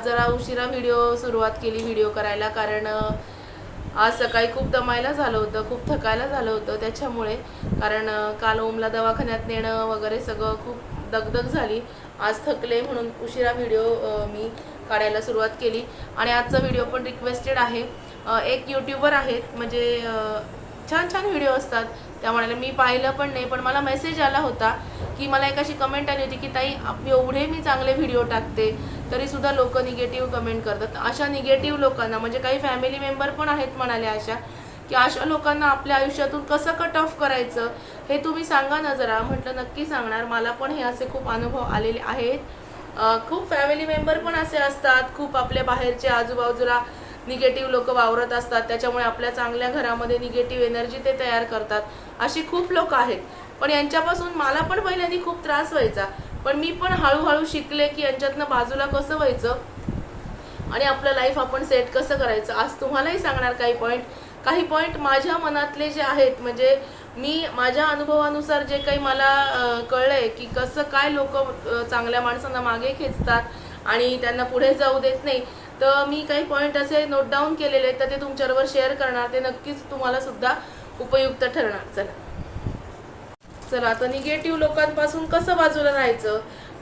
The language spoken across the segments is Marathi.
आज जरा उशिरा व्हिडिओ सुरुवात केली व्हिडिओ करायला कारण आज सकाळी खूप दमायला झालं होतं खूप थकायला झालं होतं त्याच्यामुळे. कारण काल ओमला दवाखान्यात नेणं वगैरे सगळं खूप दगदग झाली. आज थकले म्हणून उशिरा व्हिडिओ मी काढायला सुरुवात केली. आणि आजचा व्हिडिओ पण रिक्वेस्टेड आहे. एक यूट्यूबर आहेत म्हणजे छान छान व्हिडिओ असतात. त्या म्हणाले मी पाहिलं पण नाही पण मला मेसेज आला होता की मला एक अशी कमेंट आली होती की ताई आप- एवढे मी चांगले व्हिडिओ टाकते तरी सुद्धा लोक निगेटिव्ह कमेंट करतात. अशा निगेटिव्ह लोकांना म्हणजे काही फॅमिली मेंबर पण आहेत म्हणाले अशा की अशा लोकांना आपल्या आयुष्यातून कसं कट ऑफ करायचं हे तुम्ही सांगा ना जरा. म्हटलं नक्की सांगणार. मला पण हे असे खूप अनुभव आलेले आहेत. खूप फॅमिली मेंबर पण असे असतात. खूप आपल्या बाहेरचे आजूबाजूला निगेटिव्ह लोक वावरत असतात. त्याच्यामुळे आपल्या चांगल्या घरामध्ये निगेटिव्ह एनर्जी ते तयार करतात. अशी खूप लोक आहेत. पण यांच्यापासून मला पण पहिल्यांदा खूप त्रास व्हायचा. पण मी पण हळूहळू शिकले की यांच्यातनं बाजूला कसं व्हायचं? आणि आपलं लाईफ आपण सेट कसं करायचं? आज तुम्हालाही सांगणार काही पॉईंट काही पॉईंट माझ्या मनातले जे आहेत म्हणजे मी माझ्या अनुभवानुसार जे काही मला कळलं कळलंय की कसं काय लोक चांगल्या माणसांना मागे खेचतात आणि त्यांना पुढे जाऊ देत नाही तर मी काही पॉईंट असे नोट डाऊन केलेले आहेत तर ते तुमच्याबरोबर शेअर करणार. ते नक्कीच तुम्हाला सुद्धा उपयुक्त ठरणार. चला. चला आता निगेटिव्ह लोकांपासून कसं बाजूला राहायचं?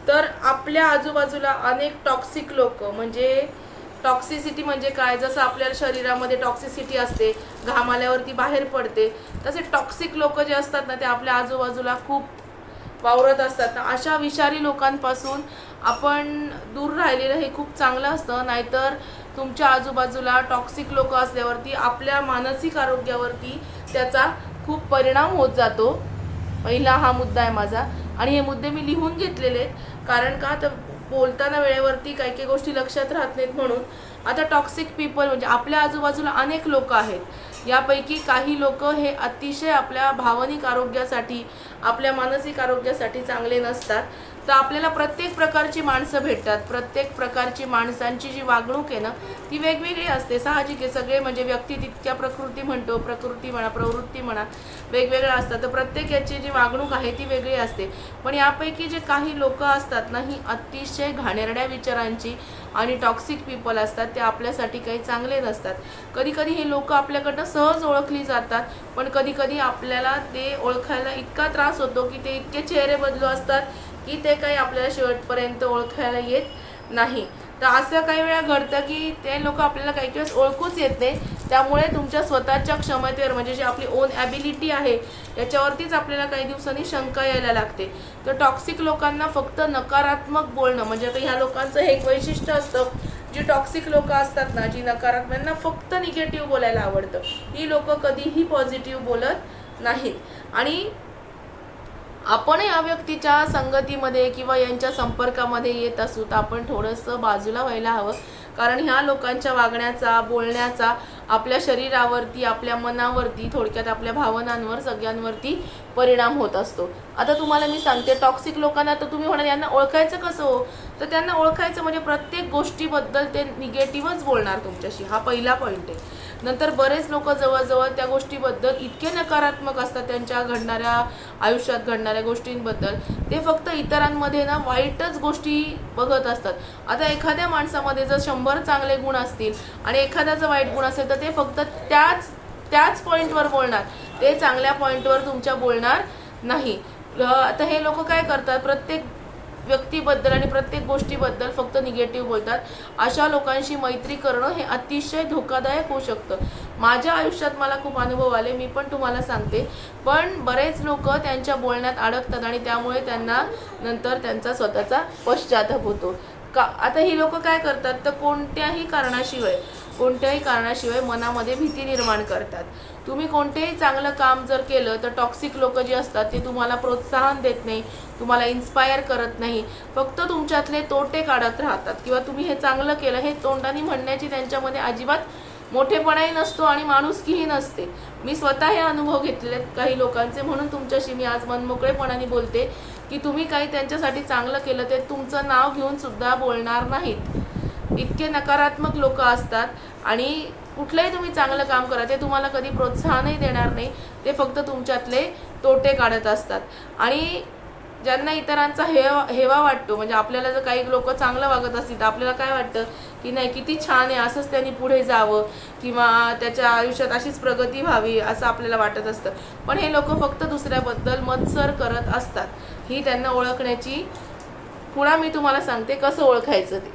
तर आपल्या आजूबाजूला अनेक टॉक्सिक लोक म्हणजे टॉक्सिसिटी म्हणजे काय? जसं आपल्या शरीरामध्ये टॉक्सिसिटी असते घाम आल्यावरती बाहेर पडते तसे टॉक्सिक लोक जे असतात ना ते आपल्या आजूबाजूला खूप वावरत असतात. ना अशा विषारी लोकांपासून आपण दूर राहिलेलं हे खूप चांगलं असतं. नाहीतर तुमच्या आजूबाजूला टॉक्सिक लोक असल्यावरती आपल्या मानसिक आरोग्यावरती त्याचा खूप परिणाम होत जातो. पहिला हा मुद्दा आहे माझा. आणि हे मुद्दे मी लिहून घेतलेले आहेत. कारण का तर बोलताना वेळेवरती काही काही गोष्टी लक्षात राहत नाहीत म्हणून. आता टॉक्सिक पीपल म्हणजे आपल्या आजूबाजूला अनेक लोक आहेत. यापैकी काही लोक हे अतिशय आपल्या भावनिक आरोग्यासाठी आपल्या मानसिक आरोग्यासाठी चांगले नसतात. तर आपल्याला प्रत्येक प्रकारची माणसं भेटतात. प्रत्येक प्रकारची माणसांची जी वागणूक आहे ना ती वेगवेगळी असते. साहजिक आहे. सगळे म्हणजे व्यक्ती तितक्या प्रकृती म्हणतो. प्रकृती म्हणा प्रवृत्ती म्हणा वेगवेगळ्या असतात. तर प्रत्येक याची जी वागणूक आहे ती वेगळी असते. पण यापैकी जे काही लोक असतात ना ही अतिशय घाणेरड्या विचारांची आणि टॉक्सिक पीपल असतात ते आपल्यासाठी काही चांगले नसतात. कधीकधी हे लोक आपल्याकडनं सहज ओळखली जातात पण कधीकधी आपल्याला ते ओळखायला इतका त्रास होतो की ते इतके चेहरे बदलू असतात की ते काही आपल्याला शेवटपर्यंत ओळखायला येत नाही. तर असं काही वेळा घडतं की ते लोक आपल्याला काही वेळेस ओळखूच येत नाही. त्यामुळे तुमच्या स्वतःच्या क्षमतेवर म्हणजे जी आपली ओन ॲबिलिटी आहे याच्यावरतीच आपल्याला काही दिवसांनी शंका यायला लागते. तर टॉक्सिक लोकांना फक्त नकारात्मक बोलणं म्हणजे आता ह्या लोकांचं हे एक वैशिष्ट्य असतं जी टॉक्सिक लोक असतात ना जी नकारात्मक यांना फक्त निगेटिव्ह बोलायला आवडतं. ही लोक कधीही पॉझिटिव्ह बोलत नाहीत. आणि आपण या व्यक्तीच्या संगतीमध्ये किंवा यांच्या संपर्कामध्ये येत असू तर आपण थोडंसं बाजूला व्हायला हवं. कारण ह्या लोकांच्या वागण्याचा बोलण्याचा आपल्या शरीरावरती आपल्या मनावरती थोडक्यात आपल्या भावनांवर सगळ्यांवरती परिणाम होत असतो. आता तुम्हाला मी सांगते टॉक्सिक लोकांना तर तुम्ही म्हणाल यांना ओळखायचं कसं हो? तर त्यांना ओळखायचं म्हणजे प्रत्येक गोष्टीबद्दल ते निगेटिव्हच बोलणार तुमच्याशी. हा पहिला पॉईंट आहे. नंतर बरेच लोक जवळजवळ त्या गोष्टीबद्दल इतके नकारात्मक असतात त्यांच्या घडणाऱ्या आयुष्यात घडणाऱ्या गोष्टींबद्दल. ते फक्त इतरांमध्ये ना वाईटच गोष्टी बघत असतात. आता एखाद्या माणसामध्ये जर शंभर चांगले गुण असतील आणि एखाद्याचा वाईट गुण असेल तर ते फक्त त्याच त्याच पॉईंटवर बोलणार. ते चांगल्या पॉईंटवर तुमच्या बोलणार नाही. आता हे लोक काय करतात? प्रत्येक व्यक्तीबद्दल आणि प्रत्येक गोष्टीबद्दल फक्त निगेटिव्ह बोलतात. अशा लोकांशी मैत्री करणं हे अतिशय धोकादायक होऊ शकतं. माझ्या आयुष्यात मला खूप अनुभव आले मी पण तुम्हाला सांगते. पण बरेच लोक त्यांच्या बोलण्यात अडकतात आणि त्यामुळे त्यांना नंतर त्यांचा स्वतःचा पश्चाताप होतो. का आता ही लोक काय करतात? तर कोणत्याही कारणाशिवाय कोणत्याही कारणाशिवाय मनामध्ये भीती निर्माण करतात. तुम्ही कोणतेही चांगलं काम जर केलं तर टॉक्सिक लोक जे असतात ते तुम्हाला प्रोत्साहन देत नाही तुम्हाला इन्स्पायर करत नाही. फक्त तुमच्यातले तोटे काढत राहतात. किंवा तुम्ही हे चांगलं केलं हे तोंडाने म्हणण्याची त्यांच्यामध्ये अजिबात मोठेपणाही नसतो आणि माणुसकीही नसते. मी स्वतः हे अनुभव घेतलेले काही लोकांचे. म्हणून तुमच्याशी मी आज मनमोकळेपणाने बोलते की तुम्ही काही त्यांच्यासाठी चांगलं केलं ते तुमचं नाव घेऊन सुद्धा बोलणार नाहीत. इतके नकारात्मक लोक असतात आणि कुठलंही तुम्ही चांगलं काम करा ते तुम्हाला कधी प्रोत्साहनही देणार नाही. ते फक्त तुमच्यातले तोटे काढत असतात. आणि ज्यांना इतरांचा हेवा हेवा वाटतो म्हणजे आपल्याला जर काही लोक चांगलं वागत असतील तर आपल्याला काय वाटतं? की नाही किती छान आहे असंच त्यांनी पुढे जावं किंवा त्याच्या आयुष्यात अशीच प्रगती व्हावी असं आपल्याला वाटत असतं. पण हे लोक फक्त दुसऱ्याबद्दल मत्सर करत असतात. ही त्यांना ओळखण्याची पुन्हा मी तुम्हाला सांगते कसं ओळखायचं ते.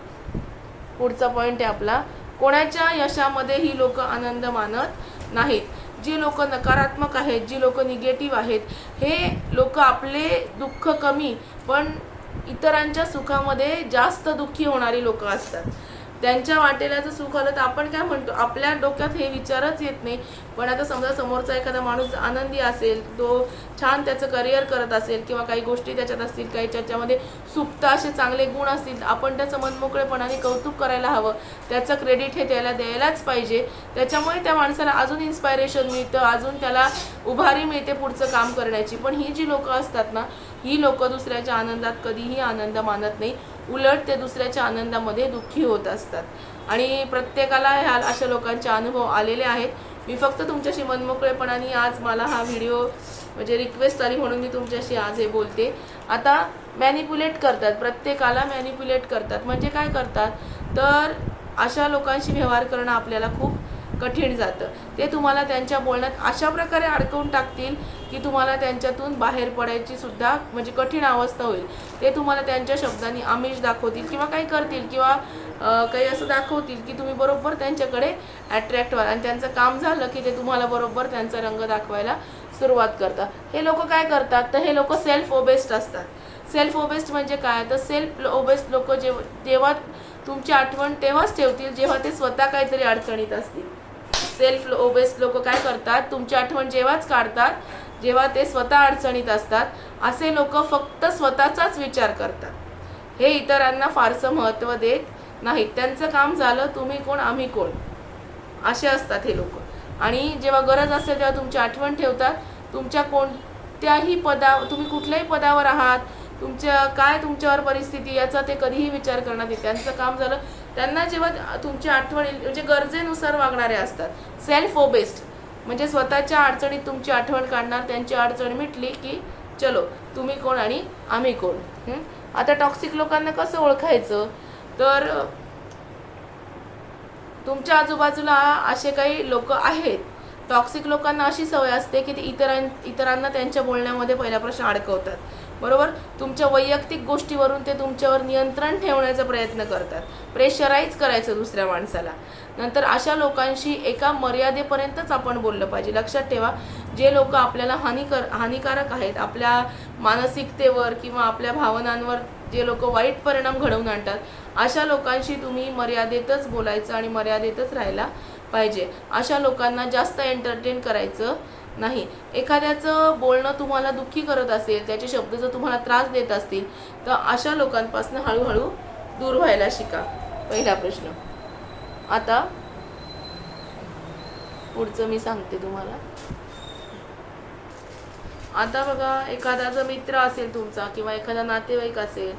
पुढचा पॉईंट आहे आपला. कोणाच्या यशामध्ये ही लोक आनंद मानत नाहीत. जी लोक नकारात्मक आहेत जी लोक निगेटिव्ह आहेत हे लोक आपले दुःख कमी पण इतरांच्या सुखामध्ये जास्त दुःखी होणारी लोक असतात. त्यांच्या वाटेला जर सुख आलं तर आपण काय म्हणतो? आपल्या डोक्यात हे विचारच येत नाही. पण आता समजा समोरचा एखादा माणूस आनंदी असेल तो छान त्याचं करिअर करत असेल किंवा काही गोष्टी त्याच्यात असतील काही त्याच्यामध्ये सुप्त असे चांगले गुण असतील आपण त्याचं मनमोकळेपणाने कौतुक करायला हवं. त्याचं क्रेडिट हे त्याला द्यायलाच पाहिजे. त्याच्यामुळे त्या माणसाला अजून इन्स्पायरेशन मिळतं अजून त्याला उभारी मिळते पुढचं काम करण्याची. पण ही जी लोकं असतात ना ही लोकं दुसऱ्याच्या आनंदात कधीही आनंद मानत नाही उलट ते दुसऱ्याच्या आनंदामध्ये दुःखी होत असतात. आणि प्रत्येकाला ह्या अशा लोकांचे अनुभव आलेले आहेत. मी फक्त तुमच्याशी मनमोकळेपणाने आज मला हा व्हिडिओ म्हणजे रिक्वेस्ट आली म्हणून मी तुमच्याशी आज हे बोलते. आता मॅनिप्युलेट करतात प्रत्येकाला मॅनिप्युलेट करतात. म्हणजे काय करतात? तर अशा लोकांशी व्यवहार करणं आपल्याला खूप कठीण जातं. ते तुम्हाला त्यांच्या बोलण्यात अशा प्रकारे अडकवून टाकतील की तुम्हाला त्यांच्यातून बाहेर पडायची सुद्धा म्हणजे कठीण अवस्था होईल. ते तुम्हाला त्यांच्या शब्दांनी आमिष दाखवतील किंवा काही करतील किंवा काही असं दाखवतील की तुम्ही बरोबर त्यांच्याकडे अट्रॅक्ट व्हाल. आणि त्यांचं काम झालं की ते तुम्हाला बरोबर त्यांचा रंग दाखवायला सुरुवात करतात. हे लोक काय करतात? तर हे लोक सेल्फ ओबेस्ड असतात. सेल्फ ओबेस्ड म्हणजे काय? तर सेल्फ ओबेस्ट लोक जेव जेव्हा तुमची आठवण तेव्हाच ठेवतील जेव्हा ते स्वतः काहीतरी अडचणीत असतील. सेल्फ ओबेस्ट लोक काय करतात? तुमची आठवण जेव्हाच काढतात जेव्हा ते स्वतः अडचणीत असतात असे लोक फक्त स्वतःचाच विचार करतात. हे इतरांना फारसं महत्त्व देत नाहीत. त्यांचं काम झालं तुम्ही कोण आम्ही कोण? असे असतात हे लोक. आणि जेव्हा गरज असेल तेव्हा तुमची आठवण ठेवतात. तुमच्या कोणत्याही पदा तुम्ही कुठल्याही पदावर आहात तुमच्या काय तुमच्यावर परिस्थिती याचा ते कधीही विचार करणार नाही त्यांचं काम झालं. त्यांना जेव्हा तुमची आठवण म्हणजे गरजेनुसार वागणारे असतात. सेल्फ ओबेस्ड म्हणजे स्वतःच्या अडचणीत तुमची आठवण काढणार त्यांची अडचण मिटली की चलो तुम्ही कोण आणि आम्ही कोण? आता टॉक्सिक लोकांना कसं ओळखायचं? तर तुमच्या आजूबाजूला असे काही लोक आहेत. टॉक्सिक लोकांना अशी सवय असते की ते इतरां इतरांना त्यांच्या बोलण्यामध्ये पहिला प्रश्न अडकवतात. बरोबर? तुमच्या वैयक्तिक गोष्टीवरून ते तुमच्यावर नियंत्रण ठेवण्याचा प्रयत्न करतात. प्रेशराईज करायचं दुसऱ्या माणसाला. नंतर अशा लोकांशी एका मर्यादेपर्यंतच आपण बोललं पाहिजे. लक्षात ठेवा जे लोक आपल्याला हानिकर हानिकारक आहेत आपल्या मानसिकतेवर किंवा आपल्या भावनांवर जे लोक वाईट परिणाम घडवून आणतात अशा लोकांशी तुम्ही मर्यादेतच बोलायचं आणि मर्यादेतच राहायला पाहिजे. अशा लोकांना जास्त एंटरटेन करायचं नाही. एखाद्याचं बोलणं तुम्हाला दुःखी करत असेल त्याचे शब्द जर तुम्हाला त्रास देत असतील तर अशा लोकांपासून हळूहळू दूर व्हायला शिका. पहिला प्रश्न. आता पुढचं मी सांगते तुम्हाला. आता बघा एखादा जर मित्र असेल तुमचा किंवा एखादा नातेवाईक असेल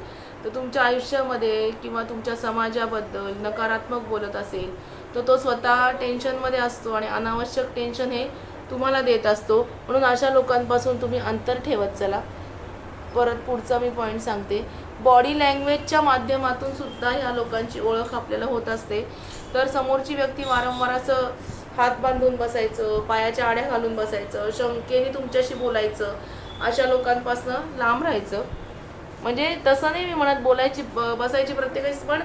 तर तुमच्या आयुष्यामध्ये किंवा तुमच्या समाजाबद्दल नकारात्मक बोलत असेल तर तो स्वतः टेन्शनमध्ये असतो आणि अनावश्यक टेन्शन हे तुम्हाला देत असतो. म्हणून अशा लोकांपासून तुम्ही अंतर ठेवत चला. परत पुढचा मी पॉईंट सांगते. बॉडी लँग्वेजच्या माध्यमातून सुद्धा ह्या लोकांची ओळख आपल्याला होत असते. तर समोरची व्यक्ती वारंवार असं हात बांधून बसायचं पायाच्या आड्या घालून बसायचं शंकेने तुमच्याशी बोलायचं अशा लोकांपासून लांब राहायचं. म्हणजे तसं नाही मी म्हणत बोलायची बसायची प्रत्येकाची पण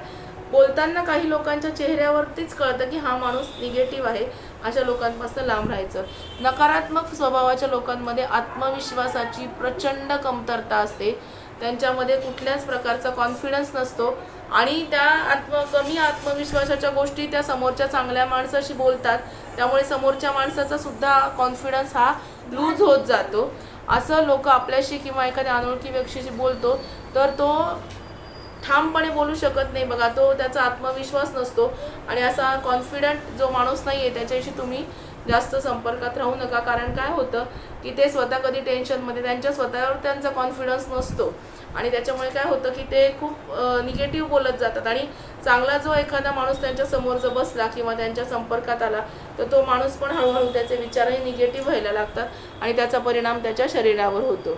बोलताना काही लोकांच्या चेहऱ्यावरतीच कळतं की हा माणूस निगेटिव्ह आहे अशा लोकांपासून लांब राहायचं. नकारात्मक स्वभावाच्या लोकांमध्ये आत्मविश्वासाची प्रचंड कमतरता असते. त्यांच्यामध्ये कुठल्याच प्रकारचा कॉन्फिडन्स नसतो. आणि त्या आत्म कमी आत्मविश्वासाच्या गोष्टी त्या समोरच्या चांगल्या माणसाशी बोलतात. त्यामुळे समोरच्या माणसाचा सुद्धा कॉन्फिडन्स हा लूज होत जातो. असं लोक आपल्याशी किंवा एखाद्या अनोळखी व्यक्तीशी बोलतो तर तो ठामपणे बोलू शकत नाही. बघा तो त्याचा आत्मविश्वास नसतो. आणि असा कॉन्फिडंट जो माणूस नाही आहे त्याच्याशी तुम्ही जास्त संपर्कात राहू नका. कारण काय होतं की ते स्वतः कधी टेन्शनमध्ये त्यांच्या स्वतःवर त्यांचा कॉन्फिडन्स नसतो. आणि त्याच्यामुळे काय होतं की ते खूप निगेटिव्ह बोलत जातात. आणि चांगला जो एखादा माणूस त्यांच्यासमोर जर बसला किंवा त्यांच्या संपर्कात आला तर तो माणूस पण हळूहळू त्याचे विचारही निगेटिव्ह व्हायला लागतात आणि त्याचा परिणाम त्याच्या शरीरावर होतो.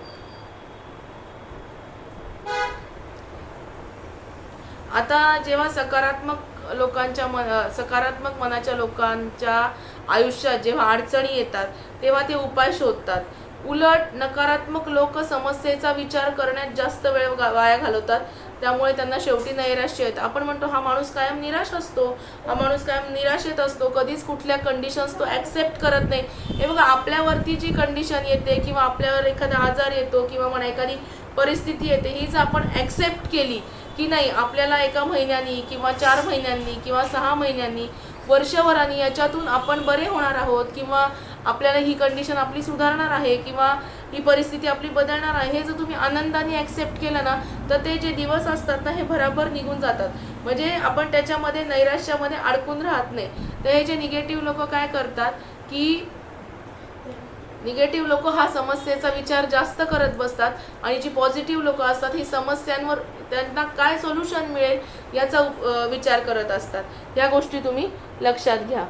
आता जेव्हा सकारात्मक लोकांच्या मन सकारात्मक मनाच्या लोकांच्या आयुष्यात जेव्हा अडचणी येतात तेव्हा ते उपाय शोधतात. उलट नकारात्मक लोक समस्येचा विचार करण्यात जास्त वेळ वाया घालवतात. त्यामुळे त्यांना शेवटी नैराश्य येत. आपण म्हणतो हा माणूस कायम निराश असतो. हा माणूस कायम निराशेत असतो. कधीच कुठल्या कंडिशन्स तो ॲक्सेप्ट करत नाही. हे बघा आपल्यावरती जी कंडिशन येते किंवा आपल्यावर एखादा आजार येतो किंवा म्हणा एखादी परिस्थिती येते हीच आपण ॲक्सेप्ट केली की नाही आपल्याला एका महिन्यानी किंवा चार महिन्यांनी किंवा सहा महिन्यांनी वर्षभरानी याच्यातून आपण बरे होणार आहोत किंवा आपल्याला ही कंडिशन आपली सुधारणार आहे किंवा ही परिस्थिती आपली बदलणार आहे हे जर तुम्ही आनंदाने ॲक्सेप्ट केलं ना तर ते जे दिवस असतात ना हे भराभर निघून जातात. म्हणजे आपण त्याच्यामध्ये नैराश्यामध्ये अडकून राहत नाही. तर हे जे निगेटिव्ह लोक काय करतात की निगेटिव्ह लोक हा समस्येचा विचार जास्त करत बसतात आणि जी पॉझिटिव्ह लोक असतात ही समस्यांवर त्यांना काय सोल्युशन मिळेल याचा विचार करत असतात. या गोष्टी तुम्ही लक्षात घ्या.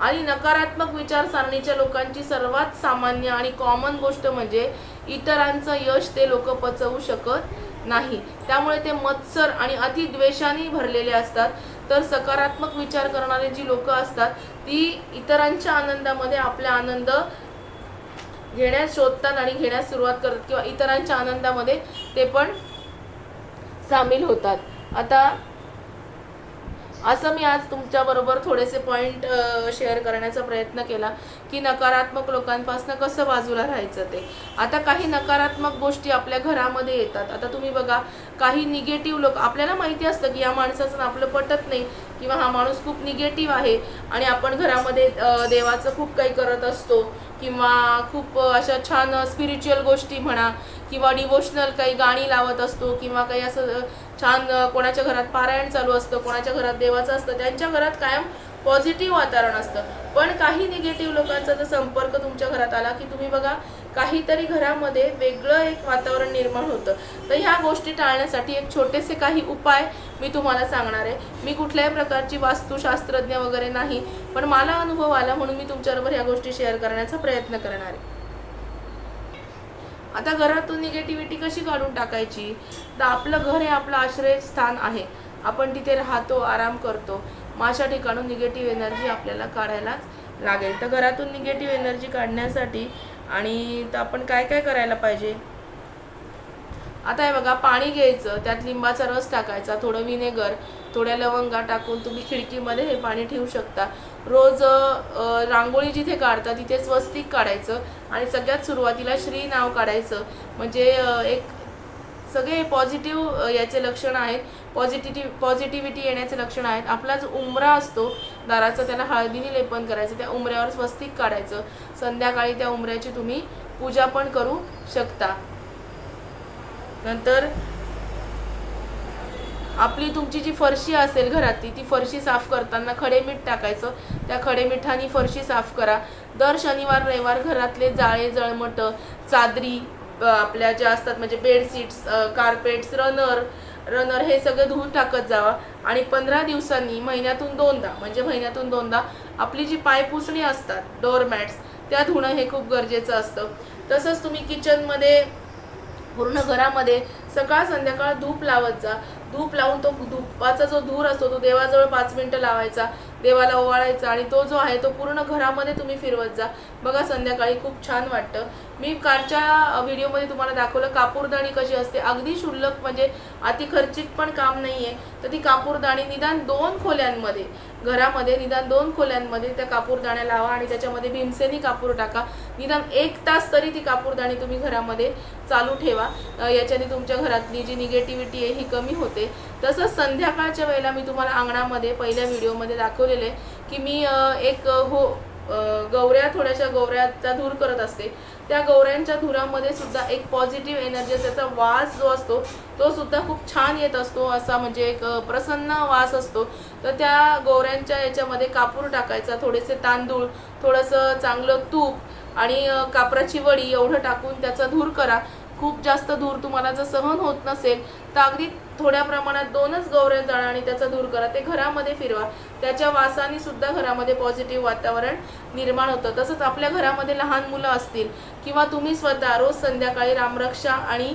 आणि नकारात्मक विचारसरणीच्या लोकांची सर्वात सामान्य आणि कॉमन गोष्ट म्हणजे इतरांचं यश ते लोक पचवू शकत नाही. त्यामुळे ते मत्सर आणि अतिद्वेषाने भरलेले असतात. तर सकारात्मक विचार करणारे जी लोक असतात ती इतरांच्या आनंदामध्ये आपला आनंद घेण्यास शोधतात आणि घेण्यास सुरुवात करतात किंवा इतरांच्या आनंदामध्ये ते पण सामील होतात. आता असं मी आज तुमच्याबरोबर थोडेसे पॉईंट शेअर करण्याचा प्रयत्न केला की नकारात्मक लोकांपासून कसं बाजूला राहायचं ते. आता काही नकारात्मक गोष्टी आपल्या घरामध्ये येतात. आता तुम्ही बघा काही निगेटिव्ह लोक आपल्याला माहिती असतं की या माणसाचं आपलं पटत नाही किंवा हा माणूस खूप निगेटिव्ह आहे आणि आपण घरामध्ये देवाचं खूप काही करत असतो किंवा खूप अशा छान स्पिरिच्युअल गोष्टी म्हणा किंवा डिवोशनल काही गाणी लावत असतो किंवा काही असं छान कोणाच्या घरात पारायण चालू असतं कोणाच्या घरात देवाचं असतं त्यांच्या घरात कायम पॉझिटिव्ह वातावरण असतं. पण काही निगेटिव्ह लोकांचा जर संपर्क तुमच्या घरात आला की तुम्ही बघा काहीतरी घरामध्ये वेगळं एक वातावरण निर्माण होतं. तर ह्या गोष्टी टाळण्यासाठी एक छोटेसे काही उपाय मी तुम्हाला सांगणार आहे. मी कुठल्याही प्रकारची वास्तुशास्त्रज्ञ वगैरे नाही पण मला अनुभव आला म्हणून मी तुमच्याबरोबर ह्या गोष्टी शेअर करण्याचा प्रयत्न करणार आहे. आता घरातून निगेटिव्हिटी कशी काढून टाकायची? तर आपलं घर हे आपलं आश्रयस्थान आहे. आपण तिथे राहतो आराम करतो. मग अशा ठिकाणून निगेटिव्ह एनर्जी आपल्याला काढायलाच लागेल. तर घरातून निगेटिव्ह एनर्जी काढण्यासाठी आणि तर आपण काय काय करायला पाहिजे? आता हे बघा पाणी घ्यायचं त्यात लिंबाचा रस टाकायचा थोडं विनेगर थोड्या लवंगा टाकून तुम्ही खिडकीमध्ये हे पाणी ठेवू शकता. रोज रांगोळी जिथे काढतात तिथे स्वस्तिक काढायचं आणि सगळ्यात सुरुवातीला श्री नाव काढायचं. म्हणजे एक सगळे पॉझिटिव्ह याचे लक्षण आहेत. पॉझिटिव्ह पॉझिटिव्हिटी येण्याचे लक्षण आहेत. आपला जो उमरा असतो दाराचा त्याला हळदीने लेपन करायचं. त्या उमऱ्यावर स्वस्तिक काढायचं. संध्याकाळी त्या उमऱ्याची तुम्ही पूजा पण करू शकता. नंतर आपली तुमची जी फरशी असेल घरातली ती फरशी साफ करताना खडे मीठ टाकायचं. त्या खडे मिठाने फरशी साफ करा. दर शनिवार रविवार घरातले जाळे जळमट चादरी आपल्या ज्या असतात म्हणजे बेडशीट्स कार्पेट्स रनर रनर हे सगळं धुवून टाकत जावा. आणि पंधरा दिवसांनी महिन्यातून दोनदा म्हणजे महिन्यातून दोनदा आपली जी पायपुसणी असतात डोअरमॅट्स त्या धुणं हे खूप गरजेचं असतं. तसंच तुम्ही किचनमध्ये पूर्ण घरामध्ये सकाळ संध्याकाळ धूप लावत जा. धूप लावून तो धुपाचा जो धूर असतो तो देवाजवळ पाच मिनटं लावायचा देवाला ओवाळायचा आणि तो जो आहे तो पूर्ण घरामध्ये तुम्ही फिरवत जा. बघा संध्याकाळी खूप छान वाटतं. मी कालच्या व्हिडिओमध्ये तुम्हाला दाखवलं कापूरदाणी कशी असते. अगदी क्षुल्लक म्हणजे अति खर्चिक पण काम नाही आहे तर ती कापूरदाणी निदान दोन खोल्यांमध्ये घरामध्ये निदान दोन खोल्यांमध्ये त्या कापूरदाण्या लावा आणि त्याच्यामध्ये भीमसेनी कापूर टाका. निदान एक तास तरी ती कापूरदाणी तुम्ही घरामध्ये चालू ठेवा. याच्याने तुमच्या घरातली जी निगेटिव्हिटी आहे ही कमी होते. तसंच संध्याकाळच्या वेळेला मी तुम्हाला अंगणामध्ये पहिल्या व्हिडिओमध्ये दाखवलेले की मी एक हो गौऱ्या थोड्याशा गौऱ्याचा धूर करत असते. त्या गौऱ्यांच्या धुरामध्ये सुद्धा एक पॉझिटिव्ह एनर्जी त्याचा वास जो असतो तो सुद्धा खूप छान येत असतो. असा म्हणजे एक प्रसन्न वास असतो. तर त्या गौऱ्यांच्या याच्यामध्ये कापूर टाकायचा थोडेसे तांदूळ थोडंसं चांगलं तूप आणि कापराची वडी एवढं टाकून त्याचा धूर करा. खूप जास्त धूर तुम्हाला जर सहन होत नसेल तर अगदी थोड्या प्रमाणात दोनच गौऱ्या जाळा आणि त्याचा दूर करा. ते घरामध्ये फिरवा. त्याच्या वासाने सुद्धा घरामध्ये पॉझिटिव्ह वातावरण निर्माण होतं. तसंच आपल्या घरामध्ये लहान मुलं असतील किंवा तुम्ही स्वतः रोज संध्याकाळी रामरक्षा आणि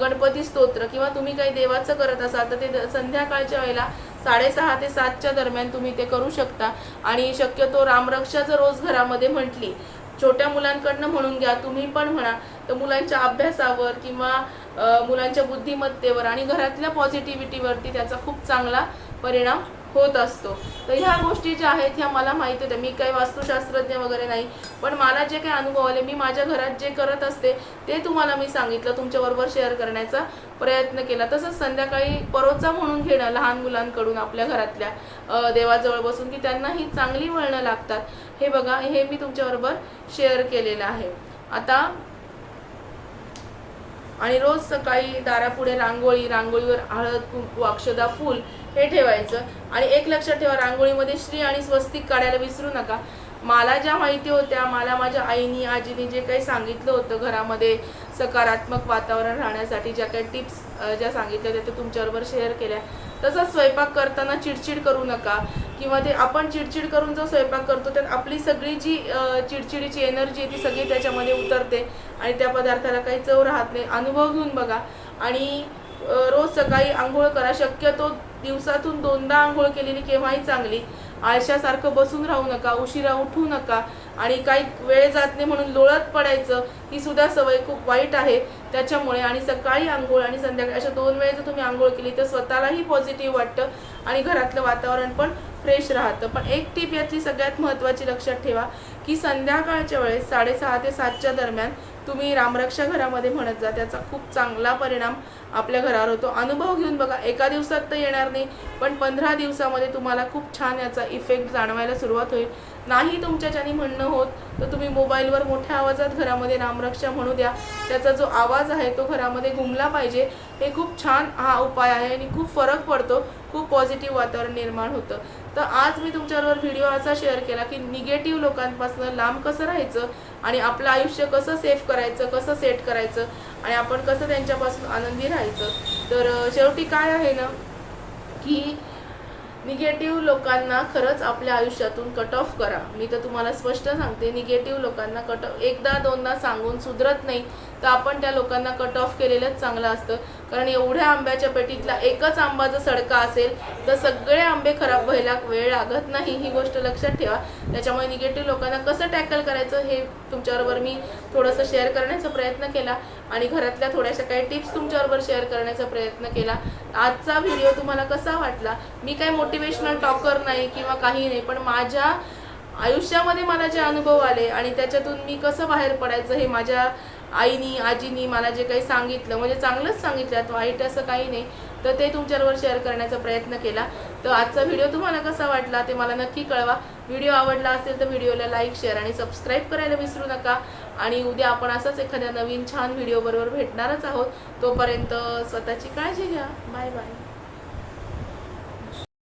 गणपती स्तोत्र किंवा तुम्ही काही देवाचं करत असाल तर ते द- संध्याकाळच्या वेळेला साडेसहा ते सातच्या दरम्यान तुम्ही ते करू शकता. आणि शक्यतो रामरक्षा जर रोज घरामध्ये म्हटली छोट्या मुलांकडनं म्हणून घ्या तुम्ही पण म्हणा तर मुलांच्या अभ्यासावर किंवा मुलांच्या बुद्धिमत्तेवर आणि घरातल्या पॉझिटिव्हिटीवरती त्याचा खूप चांगला परिणाम होत असतो. तर ह्या गोष्टी ज्या आहेत ह्या मला माहिती होत्या. मी काही वास्तुशास्त्रज्ञ वगैरे नाही पण मला जे काही अनुभव आले मी माझ्या घरात जे करत असते ते तुम्हाला मी सांगितलं तुमच्याबरोबर शेअर करण्याचा प्रयत्न केला. तसंच संध्याकाळी परोचा म्हणून घेणं लहान मुलांकडून आपल्या घरातल्या देवाजवळ बसून की त्यांनाही चांगली वळणं लागतात. हे बघा हे मी तुमच्याबरोबर शेअर केलेलं आहे. आता आणि रोज सकाळी दारापुढे रांगोळी रांगोळीवर हळद कुंकू अक्षदा फूल हे ठेवायचं. आणि एक लक्षात ठेवा रांगोळीमध्ये श्री आणि स्वस्तिक काढायला विसरू नका. मला ज्या माहिती होत्या मला माझ्या आईनी आजीनी जे काही सांगितलं होतं घरामध्ये सकारात्मक वातावरण राहण्यासाठी ज्या काही टिप्स ज्या सांगितल्या त्या ते तुमच्याबरोबर शेअर केल्या. तसंच स्वयंपाक करताना चिडचिड करू नका किंवा ते आपण चिडचिड करून जो स्वयंपाक करतो तर आपली सगळी जी चिडचिडीची एनर्जी आहे ती सगळी त्याच्यामध्ये उतरते आणि त्या पदार्थाला काही चव राहत नाही. अनुभव घेऊन बघा आणि रोज सकाळी आंघोळ करा. शक्यतो दिवसातून दोनदा आंघोळ केलेली केव्हाही चांगली. आळशासारखं बसून राहू नका उशिरा उठू नका आणि काही वेळ जात नाही म्हणून लोळत पडायचं ही सुद्धा सवय खूप वाईट आहे. त्याच्यामुळे आणि सकाळी आंघोळ आणि संध्याकाळी अशा दोन वेळेस तुम्ही आंघोळ केली तर स्वतःलाही पॉझिटिव्ह वाटतं आणि घरातलं वातावरण पण फ्रेश राहतं. पण एक टीप यातली सगळ्यात महत्त्वाची लक्षात ठेवा की संध्याकाळच्या वेळेस साडेसहा ते सातच्या दरम्यान तुम्ही रामरक्षा घरामध्ये म्हणत जा. त्याचा खूप चांगला परिणाम आपल्या घरावर होतो. अनुभव घेऊन बघा. एका दिवसात तर येणार नाही पण पंधरा दिवसामध्ये तुम्हाला खूप छान याचा इफेक्ट जाणवायला सुरुवात होईल. नाही तुमच्याच्यानी म्हणणं होत तर तुम्ही मोबाईलवर मोठ्या आवाजात घरामध्ये रामरक्षा म्हणू द्या. त्याचा जो आवाज आहे तो घरामध्ये घुमला पाहिजे. हे खूप छान हा उपाय आहे आणि खूप फरक पडतो. खूप पॉझिटिव्ह वातावरण निर्माण होतं. तर आज मी तुमच्याबरोबर व्हिडिओ असा शेअर केला की निगेटिव्ह लोकांपासून लांब कसं राहायचं आणि आपलं आयुष्य कसं सेफ करायचं कसं सेट करायचं आणि आपण कसं त्यांच्यापासून आनंदी राहायचं. तर शेवटी काय आहे ना की निगेटिव्ह लोकांना खरंच आपल्या आयुष्यातून कट ऑफ करा. मी तर तुम्हाला स्पष्ट सांगते निगेटिव्ह लोकांना कट ऑफ एकदा दोनदा सांगून सुधरत नाही. तर आपण त्या लोकांना कट ऑफ केलेलंच चांगलं असतं. कारण एवढ्या आंब्याच्या पेटीतला एकच आंबा जर सडका असेल तर सगळे आंबे खराब व्हायला वेळ लागत नाही. ही गोष्ट लक्षात ठेवा. त्याच्यामुळे निगेटिव्ह लोकांना कसं टॅकल करायचं हे तुमच्याबरोबर मी थोडंसं शेअर करण्याचा प्रयत्न केला. आणि घरातल्या थोड्याशा काही टिप्स तुमच्याबरोबर शेअर करण्याचा प्रयत्न केला. आजचा व्हिडिओ तुम्हाला कसा वाटला? मी काही मोटिवेशनल टॉकर नाही किंवा काही नाही पण माझ्या आयुष्यामध्ये मला जे अनुभव आले आणि त्याच्यातून मी कसं बाहेर पडायचं हे माझ्या आईनी आजीनी मला जे काही सांगितलं म्हणजे चांगलंच सांगितलं आता वाईट असं काही नाही. तर ते तुमच्याबरोबर शेअर करण्याचा प्रयत्न केला. तर आजचा व्हिडिओ तुम्हाला कसा वाटला ते मला नक्की कळवा. व्हिडिओ आवडला असेल तर व्हिडिओला लाईक शेअर आणि सबस्क्राईब करायला विसरू नका. आणि उद्या आपण असंच एखाद्या नवीन छान व्हिडिओबरोबर भेटणारच आहोत. तोपर्यंत स्वतःची काळजी घ्या. Bye bye